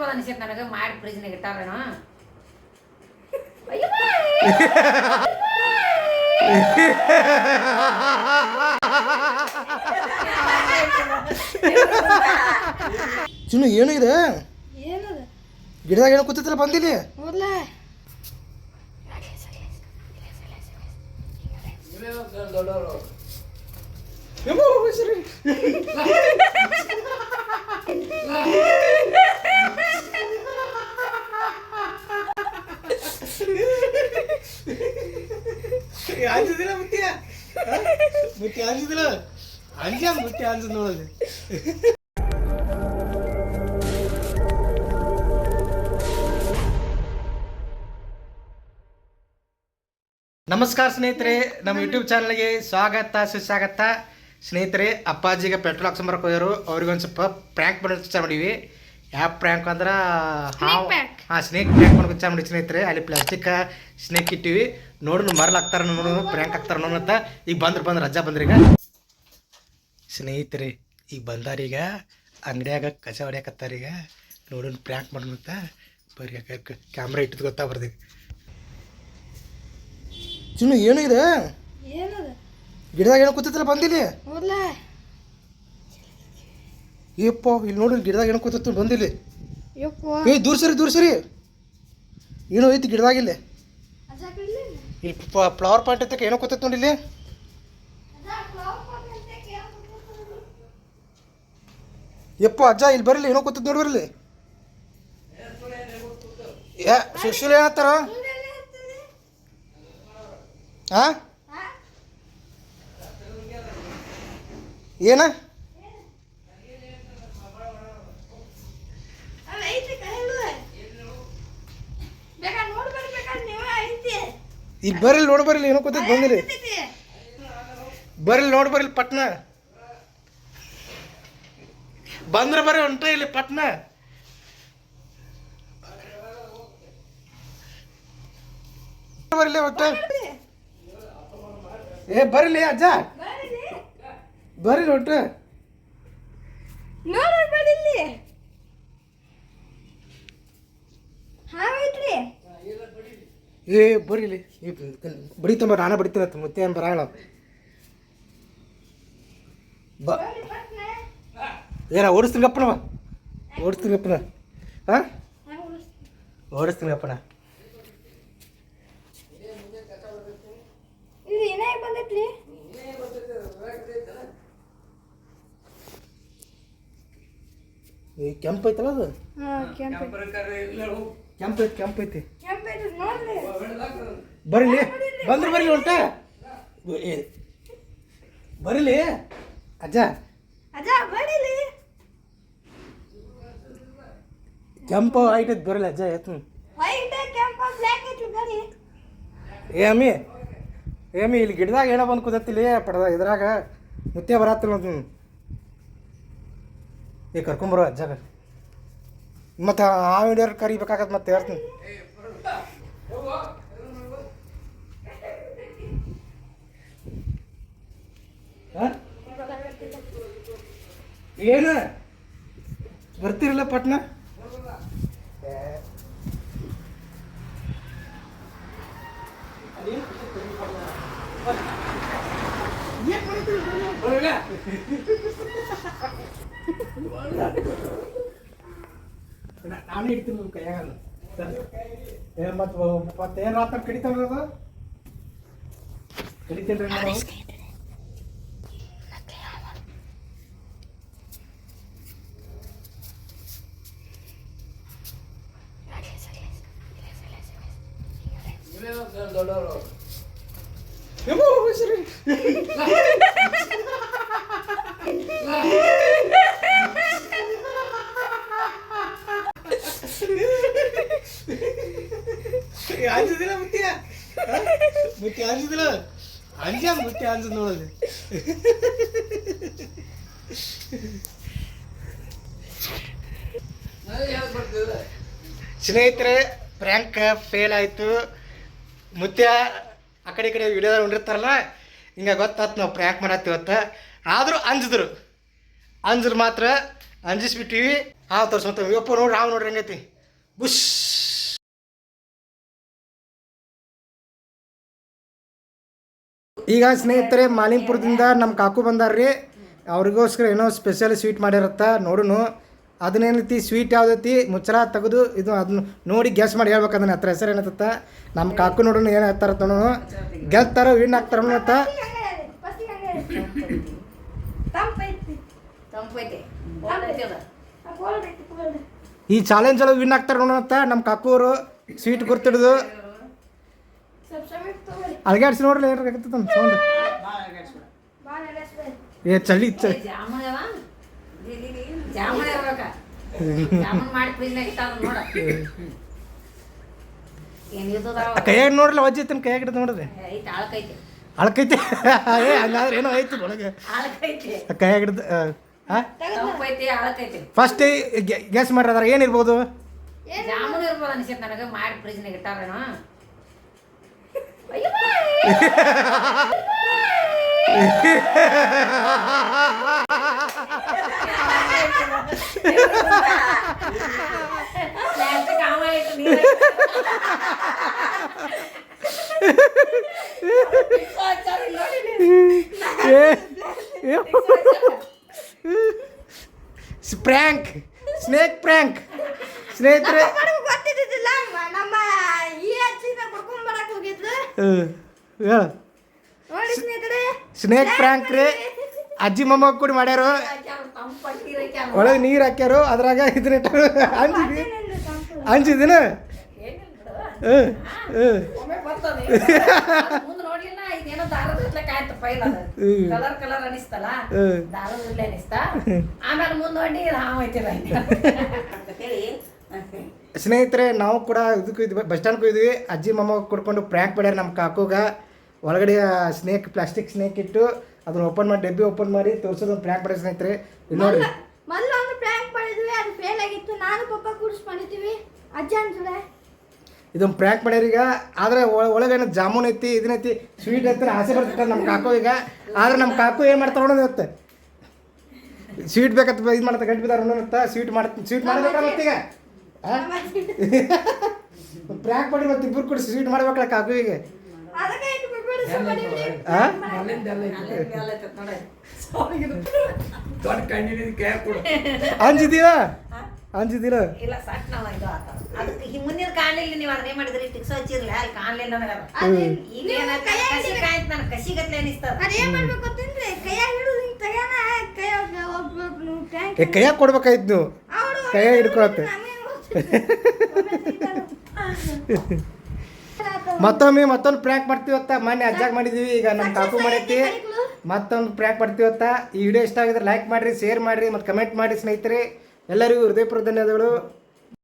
ತಿನ್ಬೋದು ಅನಿಸೈತೆ ನನಗೆ ಮಾಡಿ ಫ್ರಿಜ್ನಾಗ ಇಟ್ಟಾರೇನೋ ಅಯ್ಯೋ ಚಿನ್ನು ಏನು ಇದೆ ಏನದ ಗಿಡದಾಗ ಏನೋ ಕೂತಿತ್ತಲ್ಲ ಬಂದಿಲ್ಲಿ ಹೋಗ್ಲ ಯಮ್ಮೋ, ಸರಿ. ಅಂಜಿದಿಲ್ಲ ಮುತ್ಯ? ಮುತ್ಯ ಅಂಜಿದಿಲ್ಲ ಅಂಜ ಮುತ್ಯ ಅಂಜದ್ ನೋಡೋದು ನಮಸ್ಕಾರ ಸ್ನೇಹಿತರೆ, ನಮ್ಮ ಯೂಟ್ಯೂಬ್ ಚಾನಲ್ಗೆ ಸ್ವಾಗತ, ಸುಸ್ವಾಗತ. ಸ್ನೇಹಿತರೆ, ಅಪ್ಪಾಜಿಗೆ ಪೆಟ್ರೋಲ್ ಹಾಕ್ಸ್ಕೊಂಬರಕ್ಕೆ ಹೋಗ್ಯಾರು ಅವ್ರಿಗೊಂದು ಸ್ವಲ್ಪ ಪ್ರ್ಯಾಂಕ್ ವಿಚಾರ ಮಾಡೀವಿ ಯಾವ ಪ್ರ್ಯಾಂಕ್ ಅಂದ್ರೆ ಹಾವು prank. ಹಾಂ ಸ್ನೇಕ್ ಪ್ರ್ಯಾಂಕ್ ಮಾಡಿ ಗುಚ್ಚ ಮಾಡಿ ಸ್ನೇಹಿತರೆ. ಅಲ್ಲಿ ಪ್ಲಾಸ್ಟಿಕ್ ಸ್ನೇಕ್ ಇಟ್ಟಿವಿ. ನೋಡು ಮರಲಾಗ್ತಾರ ನೋಡು ಪ್ರ್ಯಾಂಕ್ ಹಾಕ್ತಾರ ನೋಡೋಣ ಅಂತ. ಈಗ ಬಂದ್ರೆ ಬಂದ್ರೆ ರಜಾ ಬಂದ್ರಿ ಈಗ. ಸ್ನೇಹಿತರೆ ಈಗ ಬಂದಾರೀಗ ಅಂಗಡಿಯಾಗ ಕಸ ಹೊಡ್ಯಾಕತ್ತಾರ ಈಗ. ನೋಡೋಣ ಪ್ರ್ಯಾಂಕ್ ಮಾಡೋಣ ಅಂತ. ಬರೀ ಕ್ಯಾಮ್ರಾ ಇಟ್ಟಿದ್ ಗೊತ್ತಾ ಬರ್ದಿ ಚಿನ್ನು ಏನು ಇದೆ? ಗಿಡದಾಗ ಏನೋ ಕೂತಿತ್ತಲ್ಲ ಬಂದಿಲ್ಲ? ಏಪ್ಪ ಇಲ್ಲಿ ನೋಡ್ರಿ ಗಿಡದಾಗ ಏನೋ ಕೂತಿತ್ತು ಬಂದಿಲ್ಲಿ. ಏ ದೂರ ಸರಿ ದೂರ ಸರಿ. ಏನೋ ಐತಿ ಗಿಡದಾಗ ಇಲ್ಲಿ. ಇಲ್ಲಿ ಫ್ಲವರ್ ಪಾಯಿಂಟ್ ಐತಕ್ಕೆ ಏನೋ ಕೂತೈತೆ ನೋಡಿ ಇಲ್ಲಿ. ಯಪ್ಪ ಅಜ್ಜ ಇಲ್ಲಿ ಬರಲಿ ಏನೋ ಕೂತದ್ ನೋಡಿ ಬರಲಿ ಏ ಸುಶೀಲ ಏನತ್ತಾರ ಹಾ ಏನ ಬೇಕಾ ನೋಡಿ ಬರ್ಬೇಕಾದ್ರೆ ನೀವ ಐತಿ ಇಲ್ಲಿ ಬರ್ರಿ ನೋಡಿ ಬರಲಿ ಏನೋ ಕೂತೈತೆ ಬಂದಿರಿ ಬರ್ಲಿ ನೋಡಿ ಬರ್ಲಿ ಪಟ್ನ. ಬಂದ್ರೆ ಬರ್ರಿ ಹೊಂಟ ಇಲ್ಲಿ ಪಟ್ನ. ಬರ್ಲಿ ಒಟ್ಟ. ಏ ಬರ್ಲಿ ಅಜ್ಜ. ಬರ್ರಿ ಒಟ್ಟು. ನೋಡಿ ಬಡಿಲ್ಲಿ ಹಾವೈತ್ರಿ ಏ ಬರ್ರಿ ಬಡಿತಂಬ ನಾನೇ ಬಡಿತೀನಿ ಮತ್ತೆ ಏನು ಬರಲ್ಲ ಬ. ಏನ ಓಡಿಸ್ತೀನಿ ಗಪ್ಪನವ ಓಡಿಸ್ತೀನಿ ಗಪ್ಪನ. ಹಾಂ ಓಡಿಸ್ತೀನಿ ಗಪ್ಪನ. ಇದು ಏನಾಗ ಬಂದೈತ್ರಿ? ಈ ಕೆಂಪು ಐತಲ್ಲ ಅದು? ಹಾ ಕೆಂಪ ಕೆಂಪು ಐತಿ ಕೆಂಪು ಐತಿ ಕೆಂಪ ಐತಿ ನೋಡ್ರಿ ಬರ್ಲಿ ಬಂದ್ರೆ ಬರ್ಲಿ ಉಂಟ. ಬರಲಿ. ಅಜ್ಜ. ಕೆಂಪು ಐಟ್ ಐತಿ ಬರಲಿ ಅಜ್ಜ ಎತ್ತು ವೈಟ್ ಏ ಅಮ್ಮಿ. ಏ ಅಮ್ಮಿ ಇಲ್ಲಿ ಗಿಡದಾಗ ಏನೋ ಬಂದು ಕುದತ್ತಿಲ್ಲಿ ಪಡ್ದ ಇದ್ರಾಗ ಮುತ್ತೆ ಬರತ್ತಿಲ್ಲ ಅಂತ ಏ ಕರ್ಕೊಂಬರೋ ಅಜ್ಜಾಗ. ಮತ್ತು ಆ ವಿಡಿಯೋ ಕರಿಬೇಕಾಗತ್ತೆ ಮತ್ತೆ ಹೇಳ್ತೀನಿ ಏನು ಬರ್ತೀರಲ್ಲ ಪಟ್ನ ನಾನು ಹಿಡ್ತೀನಿ ನಿಮ್ಮ ಕೈಯಾಗ ಏ ಮತ್ತು ಮತ್ತೆ ಏನು ರಾತ್ರಿ ಕಡಿತಾವ ಅದು ಕಡಿತೀನಿ ರೀ ನಾವು ಯಮ್ಮೋ, ಸರಿ. ಏ, ಅಂಜಿದಿಲ್ಲ ಮುತ್ಯ? ಮುತ್ಯ ಅಂಜಿದಿಲ್ಲ ಅಂಜ ಮುತ್ಯ ಅಂಜದ್ ನೋಡೋದು ಸ್ನೇಹಿತರೆ ಪ್ರ್ಯಾಂಕ್ ಫೇಲ್ ಆಯಿತು. ಮುತ್ಯ, ಆ ಕಡೆ ಕಡೆ ವಿಡಿಯೋದಾಗ ಹೊಂಡಿರ್ತಾರಲ್ಲ ಹಿಂಗೆ ಗೊತ್ತಾತು ನಾವು ಪ್ರ್ಯಾಂಕ್ ಮಾಡತ್ತೀವತ್ತ ಆದರೂ ಅಂಜಿದ್ರು. ಅಂಜ್ರು ಮಾತ್ರ ಅಂಜಿಸ್ಬಿಟ್ಟಿವಿ. ಹಾವು ತೋರ್ಸ್ಕೊಂತ ಯಪ್ಪ, ನೋಡ್ರಿ, ಹಾವು ನೋಡ್ರಿ, ಹೆಂಗೈತಿ. ಬುಷ್. ಈಗ ಸ್ನೇಹಿತರೆ, ಮಾಲಿಂಪುರದಿಂದ ನಮ್ಮ ಕಾಕು ಬಂದಾರ್ರಿ. ಅವ್ರಿಗೋಸ್ಕರ ಏನೋ ಸ್ಪೆಷಲ್ ಸ್ವೀಟ್ ಮಾಡಿರತ್ತ, ನೋಡುನು. ಅದನ್ನೇನೈತಿ ಸ್ವೀಟ್ ಯಾವ್ದೈತಿ ಮುಚ್ಚಳ ತೆಗೆದು ಇದು ಅದನ್ನ ನೋಡಿ ಗೆಸ್ ಮಾಡಿ ಹೇಳ್ಬೇಕು ಅದನ್ನ. ಹತ್ರ ಹೆಸರು ಏನತ್ತ ನಮ್ಮ ಕಾಕು ನೋಡೋಣ ಏನು ಹೇಳ್ತಾರ ನೋಡೋಣ ಗೆಲ್ತಾರ ವಿನ್ ಆಗ್ತಾರ ಅಂತ ಈ ಚಾಲೆಂಜ್ ಒಳಗೆ ವಿನ್ ಆಗ್ತಾರ ನೋಡೋಣ ಅಂತ ನಮ್ಮ ಕಾಕೂರು ಸ್ವೀಟ್ ಗುರ್ತಿಡ್ದು. ಅಲ್ಗಾಡ್ಸಿ ನೋಡ್ರಿ ಏನಾರ ಸೌಂಡ್ ಏ ಚಳಿ ಚಳಿ. ಕೈಯಾಗ ನೋಡ್ರಲ್ಲ ವಜ್ಜೈತನ ಕೈಯಾಗ ಹಿಡಿದು ನೋಡ್ರಿ? ಅಳಕೈತಿ ಏ ಹಂಗಾದ್ರೆ ಏನೋ ಐತಿ ಒಳಗೆ. ಕೈಯಾಗ ಹಿಡಿದು ಫಸ್ಟ್ ಗ್ಯಾಸ್ ಮಾಡ್ರಿ ಅದ್ರ ಏನಿರ್ಬೋದು ಮಾಡಿ ಫ್ರಿಜ್ನಾಗ ಇಟ್ಟಾರೇನೋ ಪ್ಲಾಸ್ಟಿಕ್ ಆಮ ಇಟ್ಟು ನೀರು ಪ್ರ್ಯಾಂಕ್. Snake prank. ಸ್ನೇಹಿತರೆ ನಮ್ಗೆ ಗೊತ್ತಿದ್ದಿಲ್ಲ ನಮ್ಮ ಈ ಅಜ್ಜಿನ ಕರ್ಕೊಂಡ್ ಬರಕ್ ಹೋಗಿದ್ಲು. ಹ್ಮ್, ಹೇಳು. ನೋಡಿ ಸ್ನೇಹಿತರೆ. ಸ್ನೇಕ್ ಪ್ರ್ಯಾಂಕ್ ರೀ. ಅಜ್ಜಿ ಮೊಮ್ಮ ಕೂಡ ಮಾಡ್ಯಾರು. ಒಳಗೆ ನೀರು ಹಾಕ್ಯಾರು ಅದ್ರಾಗ ಇದನ್ನ ಇಟ್ಟು ಅಂಜಿದಿ ಅಂಜಿದಿನ ಹ್ಞೂ ಹ್ಞೂ ಕಲರ್ ಕಲರ್ ಅನಿಸ್ತಲ್ಲ? ಅನಿಸ್ತ? ಆಮೇಲೆ ಹಾವು ಐತಿಲ್ಲ ಅಂತ ಹೇಳಿ ಸ್ನೇಹಿತರೆ ನಾವು ಕೂಡ ಇದಕ್ಕೂ ಇದ್ವಿ ಬಸ್ ಸ್ಟ್ಯಾಂಡ್ಗೂ ಇದ್ವಿ. ಅಜ್ಜಿ ಮೊಮ್ಮ ಕೊಡ್ಕೊಂಡು ಪ್ರ್ಯಾಂಕ್ ಮಾಡ್ಯಾರ ನಮ್ಮ ಕಾಕುಗ. ಒಳಗಡೆ ಸ್ನೇಕ್ ಪ್ಲಾಸ್ಟಿಕ್ ಸ್ನೇಕ್ ಇಟ್ಟು ಅದನ್ನ ಓಪನ್ ಮಾಡಿ ಡಬ್ಬಿ ಓಪನ್ ಮಾಡಿ ತೋರಿಸೋದು ಪ್ರ್ಯಾಂಕ್ ಮಾಡ್ಯಾರ ಸ್ನೇಹಿತರೆ. ನೋಡಿ. ನೋಡ್ರಿ ಮೊದಲು ಒಂದು ಪ್ರ್ಯಾಂಕ್ ಮಾಡಿದ್ವಿ ಅದು ಫೇಲ್ ಆಗಿತ್ತು. ನಾನು ಪಪ್ಪ ಕೂಡಿಸ್ಕೊಂಡಿದ್ದೀವಿ ಮಾಡಿದ್ವಿ ಅಜ್ಜ ಅನ್ಸಡೆ ಇದೊಂದು ಪ್ರ್ಯಾಂಕ್ ಮಾಡ್ಯಾರ ಈಗ. ಆದ್ರೆ ಒಳಗೇನ ಜಾಮೂನ್ ಐತಿ ಇದನ್ನೈತಿ ಸ್ವೀಟ್ ಐತಿ ಆಸೆ ಬರ್ತಿರ್ತಾರೆ ನಮ್ಮ ಕಾಕು ಈಗ. ಆದ್ರೆ ನಮ್ಮ ಕಾಕು ಏನು ಮಾಡ್ತಾರೆ ನೋಡೋದು ಇವತ್ತು. ಸ್ವೀಟ್ ಬೇಕಂತ ಇದು ಮಾಡ್ತಾ ಗಂಟು ಬಿದ್ದಾರ ನೋಡುತ್ತ ಸ್ವೀಟ್ ಮಾಡ್ತೀನಿ ಸ್ವೀಟ್ ಮಾಡ್ಬೇಕಲ್ಲ ಮತ್ತೀಗ ಪ್ರ್ಯಾಂಕ್ ಮಾಡಿ ಮತ್ತೆ ಇಬ್ಬರು ಕೂಡ ಸ್ವೀಟ್ ಮಾಡ್ಬೇಕಲ್ಲ ಕಾಕು ಈಗ. ಇಟ್ಟು ಅಂಜಿದೀರ ಇಲ್ಲ ಸಾಕ್ ನಾವ್ ಇದು ಆತ. ಅದಕ್ಕೆ ಹಿ- ಮುಂದಿನ ಕಾಣಲಿಲ್ಲ ನೀವು ಅದನ್ನೇ ಮಾಡಿದ್ರಿ ಟಿಕ್ಸ್ ಹಚ್ಚಿರ್ಲಿ ಅಲ್ಲಿ ಕಾಣಲಿಲ್ಲ ನನಗೆ ಅದು. ಈಗ ಕಸಿ ಕಾಯ್ತು ನನಗೆ ಕಸಿಗತ್ಲೆ ಅನಿಸ್ತದ. ಅದೇನ್ ಮಾಡ್ಬೇಕು ಗೊತ್ತೇನ್ರಿ? ಕೈಯಾಗ ಹಿಡಿದು ಹಿಂಗ್ ತೆಗ್ಯಾನ ಕೈಯಾಗ ಒಬ್ಬ ಟ್ಯಾಂಕ್ ಏ ಕೈಯಾಗ ಕೊಡ್ಬೇಕಾಯ್ತು ನೀವು? ಕೈಯಾಗ ಹಿಡ್ಕೊಳತ್ತೆ. ಮತ್ತೊಮ್ಮೆ ಮತ್ತೊಂದು ಪ್ರ್ಯಾಂಕ್ ಮಾಡ್ತೀವತ್ತ ಮೊನ್ನೆ ಅಜ್ಜಾಗ ಮಾಡಿದೀವಿ ಈಗ ನಮ್ಮ ಕಾಪು ಮಾಡೈತಿ ಮತ್ತೊಂದು ಪ್ರ್ಯಾಂಕ್ ಮಾಡ್ತೀವತ್ತ ಈ ವಿಡಿಯೋ ಇಷ್ಟ ಆಗಿದ್ರೆ ಲೈಕ್ ಮಾಡಿರಿ ಶೇರ್ ಮಾಡಿರಿ ಮತ್ತು ಕಮೆಂಟ್ ಮಾಡಿ ಸ್ನೇಹಿತರೆ. എല്ലാവരും ഹൃദയപ്രദനതകളും